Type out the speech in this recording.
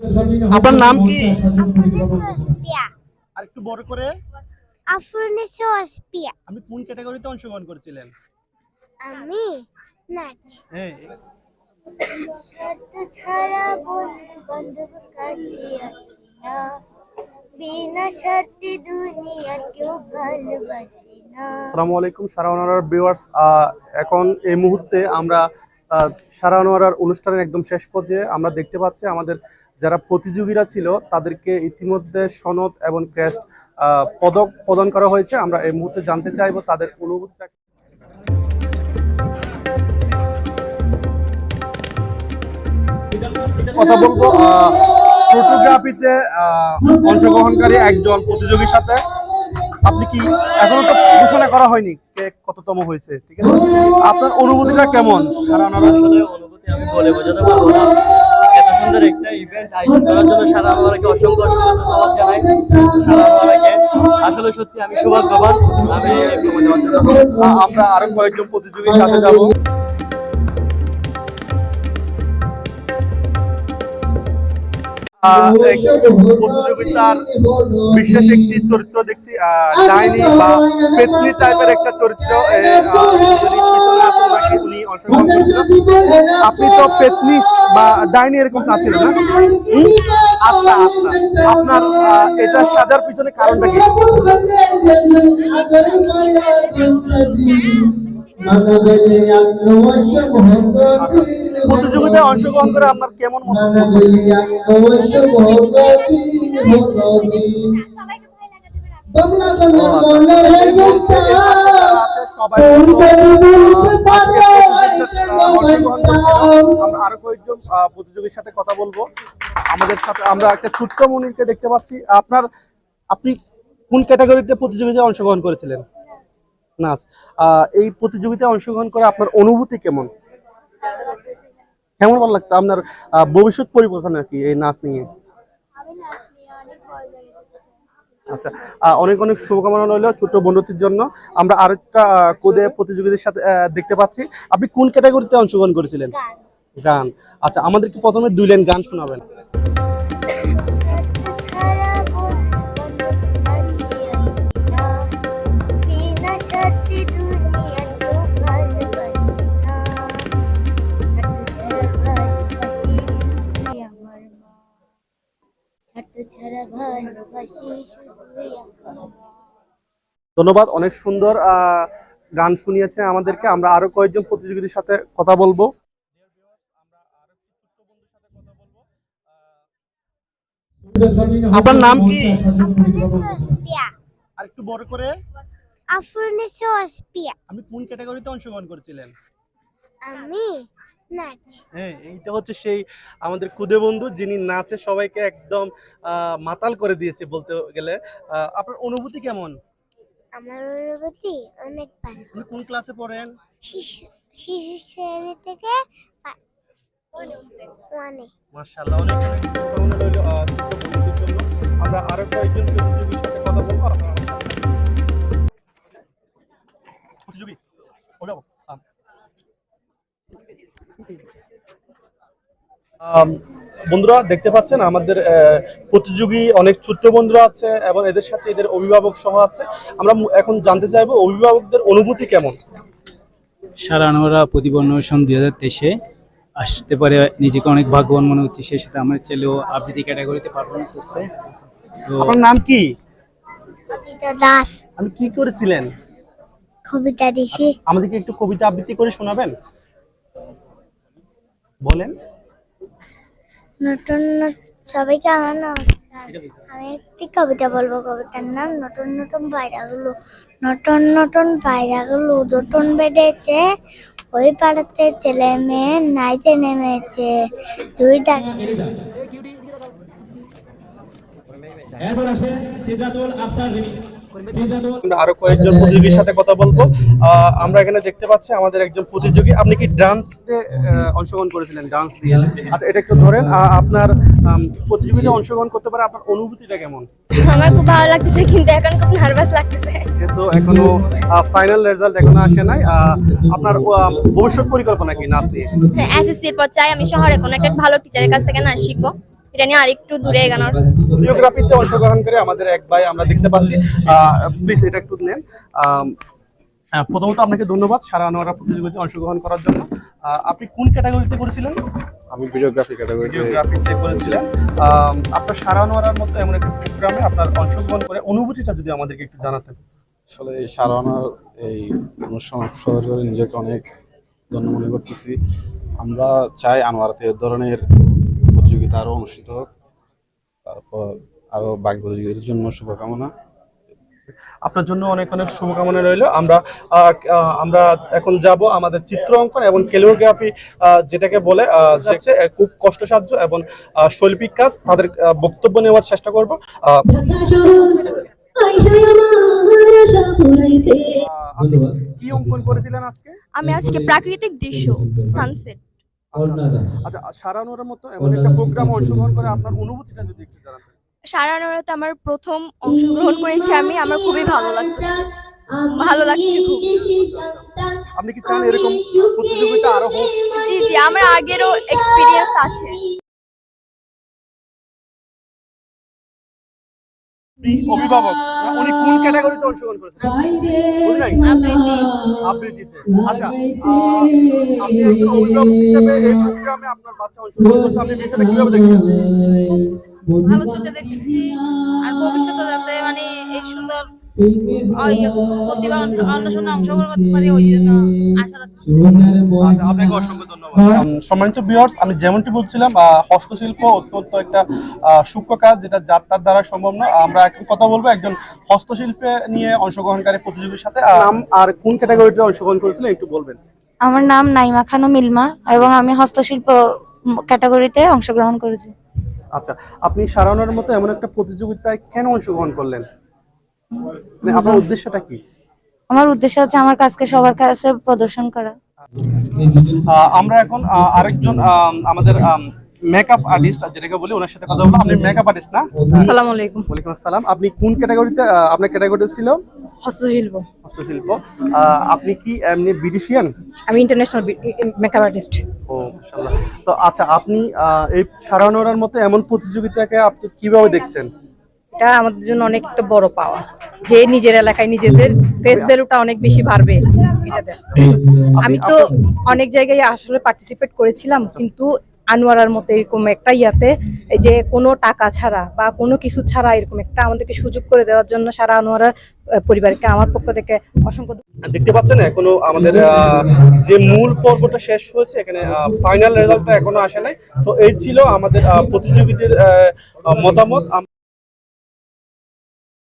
আপনার নাম কি? আর একটু বড় করে। আপনি কোন ক্যাটাগরিতে অংশগ্রহণ করছিলেন? আমি নাচ। হ্যাঁ। শর্ত ছাড়া বন্ধু বান্ধব কাছে আসি না বিনা শর্তে দুনিয়া কেউ ভালোবাসি না। আসসালামু আলাইকুম সারাওয়ানার ভিউয়ার্স এখন এই মুহূর্তে আমরা সারাওয়ানার অনুষ্ঠানের একদম শেষ পর্যায়ে আমরা দেখতে পাচ্ছি আমাদের যারা প্রতিযোগীরা ছিল, তাদেরকে ইতিমধ্যে সনদ এবং ক্রেস্ট পদক প্রদান করা হয়েছে। আমরা এই মুহূর্তে জানতে চাইব তাদের অনুভূতিটা কথা বলব ফটোগ্রাফিতে অংশগ্রহণকারী একজন প্রতিযোগীর সাথে। আপনি কি এখনও তো ঘোষণা করা হয়নি কে কততম হয়েছে, ঠিক আছে? আপনার অনুভূতিটা কেমন? সারানোর অনুভূতি আমি বলে বোঝাতে পারব না। সুন্দর একটা ইভেন্ট আয়োজন করার জন্য সারা আমাকে অসংখ্য অসংখ্য জানাই। সারা আমাকে আসলে সত্যি আমি সৌভাগ্যবান। আমি আমরা আরও কয়েকজন প্রতিযোগীর কাছে যাব। প্রতিযোগিতার বিশেষ একটি চরিত্র দেখছি ডাইনি বা পেতনি টাইপের একটা চরিত্র উনি অংশগ্রহণ করেছিলেন আপনি তো পেতনি বা ডাইনি এরকম চাচ্ছিলেন না? হুম? আত্মা আত্মা আপনার এটা সাজার পিছনে কারণটা কি? আচ্ছা, প্রতিযোগিতায় অংশগ্রহণ করে আপনার কেমন মনে আমরা আরও কয়েকজন প্রতিযোগীর সাথে কথা বলব আমাদের সাথে আমরা একটা ছোট্ট মনিরকে দেখতে পাচ্ছি আপনার আপনি কোন ক্যাটাগরিতে প্রতিযোগিতায় অংশগ্রহণ করেছিলেন নাচ এই প্রতিযোগিতায় অংশগ্রহণ করে আপনার অনুভূতি কেমন? কেমন ভালো লাগতো? আপনার ভবিষ্যৎ পরিকল্পনা কি এই নাচ নিয়ে। আচ্ছা অনেক অনেক শুভকামনা রইল ছোট বন্ধুটির জন্য। আমরা আরেকটা কোদে প্রতিযোগিতার সাথে দেখতে পাচ্ছি। আপনি কোন ক্যাটাগরিতে অংশগ্রহণ করেছিলেন? গান। গান। আচ্ছা আমাদেরকে প্রথমে দুই লাইন গান শোনাবেন? ছাড়া ভালোবাসি শুধুই। ধন্যবাদ অনেক সুন্দর আহ, গান শুনিয়েছে আমাদেরকে। আমরা আরও কয়েকজন প্রতিযোগীদের সাথে কথা বলব। আপনার নাম কি? আর একটু বড় করে। আপনি কোন ক্যাটাগরিতে অংশগ্রহণ করেছিলেন? আমি নাচ। হ্যাঁ এইটা হচ্ছে সেই আমাদের কুদে বন্ধু যিনি নাচে সবাইকে একদম মাতাল করে দিয়েছে বলতে গেলে। আপনার অনুভূতি কেমন? আমার অনুভূতি অনেক ভালো। আপনি কোন ক্লাসে পড়েন? শিশু শিশু শ্রেণি থেকে মাশাআল্লাহ অনেক শুভকামনা রইল আমরা আরও কয়েকজন প্রতিযোগীর সাথে কথা বলব। আপনারা বন্ধুরা দেখতে পাচ্ছেন আমাদের আহ, প্রতিযোগী অনেক ছোট্ট বন্ধুরা আছে এবং এদের সাথে এদের অভিভাবক সহ আছে। আমরা এখন জানতে চাইব অভিভাবকদের অনুভূতি কেমন? সারা আনোয়ারা প্রতিবর্ণ অনুষ্ঠান দুই হাজার তেইশে আসতে পারে নিজেকে অনেক ভাগ্যবান মনে হচ্ছে সেই সাথে আমার ছেলেও আবৃত্তি ক্যাটাগরিতে পারফরমেন্স হচ্ছে তো আপনার নাম কি? কবিতা দাস। আপনি কি করেছিলেন? কবিতা দেখি আমাদেরকে একটু কবিতা আবৃত্তি করে শোনাবেন? বলেন। নতুন সবাইকে আমার নমস্কার। আমি একটি কবিতা বলব কবিতার নাম নতুন নতুন পায়রাগুলো। নতুন নতুন পায়রাগুলো নতুন বেঁধেছে ওই পাড়াতে ছেলে মেয়ে নাইতে নেমেছে। দুই এরপর আসে সিদ্ধাতুল আফসার রিমি। আমরা আরও কয়েকজন প্রতিযোগীর সাথে কথা বলব। আহ, আমরা এখানে দেখতে পাচ্ছি আমাদের একজন প্রতিযোগী। আপনি কি ডান্সে অংশগ্রহণ করেছিলেন ডান্স দিয়ে? আচ্ছা এটা একটু ধরেন আপনার আম, প্রতিযোগিতায় অংশগ্রহণ করতে পারে আপনার অনুভূতিটা কেমন? আমার খুব ভালো লাগতেছে কিন্তু এখন খুব নার্ভাস লাগতেছে। যেহেতু এখনও ফাইনাল রেজাল্ট এখনও আসে নাই। আহ, আপনার ভবিষ্যৎ পরিকল্পনা কি নাচ নিয়ে? এসএসসি এর পর চাই আমি শহরে কোনো একটা ভালো টিচারের কাছ থেকে নাচ শিখব। এটা নিয়ে আরেকটু দূরে এগানোর। কোরিওগ্রাফিতে অংশগ্রহণকারী আমাদের এক ভাই আমরা দেখতে পাচ্ছি। প্লিজ এটা একটু নেন। প্রথমত আপনাকে ধন্যবাদ সারা আনোয়ারা প্রতিযোগিতায় অংশগ্রহণ করার জন্য। আপনি কোন ক্যাটাগরিতে করেছিলেন? আমি ভিডিওগ্রাফি ক্যাটাগরিতে ভিডিওগ্রাফিতে করেছিলেন। আপনার সারা আনোয়ারার মতো এমন একটা প্রোগ্রামে আপনার অংশগ্রহণ করে অনুভূতিটা যদি আমাদেরকে একটু জানাতেন। আসলে এই সারানার এই অনুষ্ঠান অংশগ্রহণ করে নিজেকে অনেক ধন্য মনে করতেছি। আমরা চাই আনোয়ারাতে এ ধরনের প্রতিযোগিতা আরও অনুষ্ঠিত হোক। তারপর আরও বাকি প্রতিযোগিতার জন্য শুভকামনা। আপনার জন্য অনেক অনেক শুভকামনা রইল। আমরা আমরা এখন যাব আমাদের চিত্র অঙ্কন এবং ক্যালিওগ্রাফি যেটাকে বলে খুব কষ্টসাধ্য এবং শৈল্পিক কাজ। তাদের বক্তব্য নেওয়ার চেষ্টা করব। কি অঙ্কন করেছিলেন আজকে? আমি আজকে প্রাকৃতিক দৃশ্য সানসেট আচ্ছা সারানোর মতো এমন একটা প্রোগ্রাম অংশগ্রহণ করে আপনার অনুভূতিটা যদি একটু জানাতেন। সারা নরাতে আমার প্রথম অংশগ্রহণ করেছি আমি আমার খুবই ভালো লাগছে ভালো লাগছে আপনি কি চান এরকম প্রতিযোগিতা আরও হোক? জি জি আমার আগেরও এক্সপিরিয়েন্স আছে। অভিভাবক উনি কোন ক্যাটাগরিতে অংশগ্রহণ করেছেন? আবৃত্তিতে। আচ্ছা আপনি একজন অভিভাবক হিসেবে এই প্রোগ্রামে আপনার বাচ্চা অংশগ্রহণ করছে আপনি বিষয়টা কীভাবে দেখছেন ভালো চোখে দেখতেছি আর ভবিষ্যতে সম্মানিত ভিউয়ার্স আমি যেমনটি বলছিলাম আহ, হস্তশিল্প অত্যন্ত একটা আহ, সূক্ষ্ম কাজ যেটা যার তার দ্বারা সম্ভব না। আমরা এখন কথা বলব একজন হস্তশিল্পে নিয়ে অংশগ্রহণকারী প্রতিযোগীর সাথে। নাম আর কোন ক্যাটাগরিতে অংশগ্রহণ করেছিলেন একটু বলবেন? আমার নাম নাইমা খানু মিলমা এবং আমি হস্তশিল্প ক্যাটাগরিতে অংশগ্রহণ করেছি। আচ্ছা আপনি সারানোর মতো এমন একটা প্রতিযোগিতায় কেন অংশগ্রহণ করলেন? মানে আপনার উদ্দেশ্যটা কি? আমার উদ্দেশ্য হচ্ছে আমার কাজকে সবার কাছে প্রদর্শন করা। আহ, আমরা এখন আহ, আরেকজন আম, আমাদের মেকআপ আর্টিস্ট যেটাকে বলি ওনার সাথে কথা বলব। আপনি মেকআপ আর্টিস্ট না? আসসালামু আলাইকুম। ওয়ালাইকুম আসসালাম। আপনি কোন ক্যাটাগরিতে আপনার ক্যাটাগরিতে ছিল? হস্তশিল্প। হস্তশিল্প। আহ, আপনি কি এমনি বিউটিশিয়ান আমি ইন্টারন্যাশনাল মেকআপ আর্টিস্ট ও মাশাআল্লাহ। তো আচ্ছা আপনি আহ, এই সারানোরার মতো এমন প্রতিযোগিতাকে আপনি কীভাবে দেখছেন? এটা আমাদের জন্য অনেক একটা বড় পাওয়া। যে নিজের এলাকায় নিজেদের ফেস ভ্যালুটা অনেক বেশি বাড়বে। এটাতে আমি তো অনেক জায়গায় আসলে পার্টিসিপেট করেছিলাম কিন্তু আনোয়ারার মতো এরকম একটা ইয়াতে এই যে কোনো টাকা ছাড়া বা কোনো কিছু ছাড়া এরকম একটা আমাদেরকে সুযোগ করে দেওয়ার জন্য সারা আনোয়ারার পরিবারকে আমার পক্ষ থেকে অসংখ্য দেখতে পাচ্ছেন এখনও আমাদের যে মূল পর্বটা শেষ হয়েছে এখানে ফাইনাল রেজাল্টটা এখনও আসে নাই। তো এই ছিল আমাদের আহ, প্রতিযোগীদের মতামত।